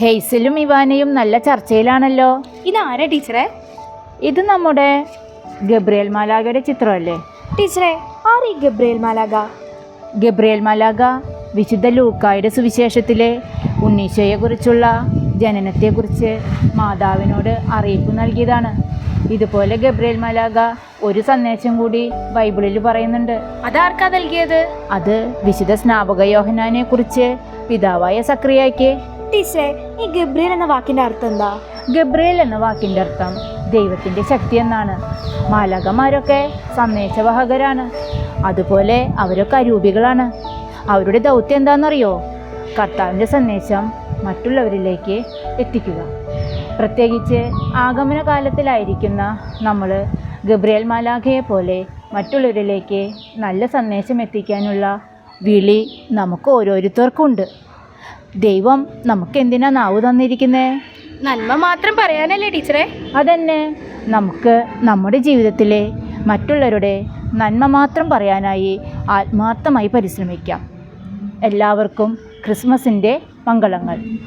ഹെയ്സലും ഇവാനയും നല്ല ചർച്ചയിലാണല്ലോ. ഇതാരാ ടീച്ചറെ? ഇത് നമ്മുടെ ഗബ്രിയേൽ മാലാഗയുടെ ചിത്രമല്ലേ? ടീച്ചറെ ആരീ ഗബ്രിയേൽ മാലാഗ ഗബ്രിയേൽ മാലാഗ വിശുദ്ധ ലൂക്കായുടെ സുവിശേഷത്തിലെ ഉണ്ണീശോയെക്കുറിച്ചുള്ള ജനനത്തെക്കുറിച്ച് മാതാവിനോട് അറിയിപ്പ് നൽകിയതാണ്. ഇതുപോലെ ഗബ്രിയേൽ മാലാഗ ഒരു സന്ദേശം കൂടി ബൈബിളിൽ പറയുന്നുണ്ട്. അതാർക്കാ നൽകിയത്? അത് വിശുദ്ധ സ്നാപക യോഹനാനെ കുറിച്ച് പിതാവായ സക്രിയയ്ക്ക് ടീച്ചറെ ഈ ഗബ്രിയേൽ എന്ന വാക്കിന്റെ അർത്ഥം എന്താ? ഗബ്രിയേൽ എന്ന വാക്കിന്റെ അർത്ഥം ദൈവത്തിന്റെ ശക്തി എന്നാണ്. മാലകന്മാരൊക്കെ സന്ദേശവാഹകരാണ്. അതുപോലെ അവരൊക്കെ അരൂപികളാണ്. അവരുടെ ദൗത്യം എന്താണെന്നറിയോ? കർത്താവിന്റെ സന്ദേശം മറ്റുള്ളവരിലേക്ക് എത്തിക്കുക. പ്രത്യേകിച്ച് ആഗമന കാലത്തിലായിരിക്കുന്ന നമ്മൾ ഗബ്രിയേൽ മാലാഖയെ പോലെ മറ്റുള്ളവരിലേക്ക് നല്ല സന്ദേശം എത്തിക്കാനുള്ള വിളി നമുക്ക് ഓരോരുത്തർക്കും ഉണ്ട് ദൈവം നമുക്ക് എന്തിനാ നാവ് തന്നിരിക്കുന്നേ? നന്മ മാത്രം പറയാനല്ലേ ടീച്ചറെ? അതന്നെ. നമുക്ക് നമ്മുടെ ജീവിതത്തിലെ മറ്റുള്ളവരുടെ നന്മ മാത്രം പറയാനായി ആത്മാർത്ഥമായി പരിശ്രമിക്കാം. എല്ലാവർക്കും ക്രിസ്മസിന്റെ മംഗളങ്ങൾ.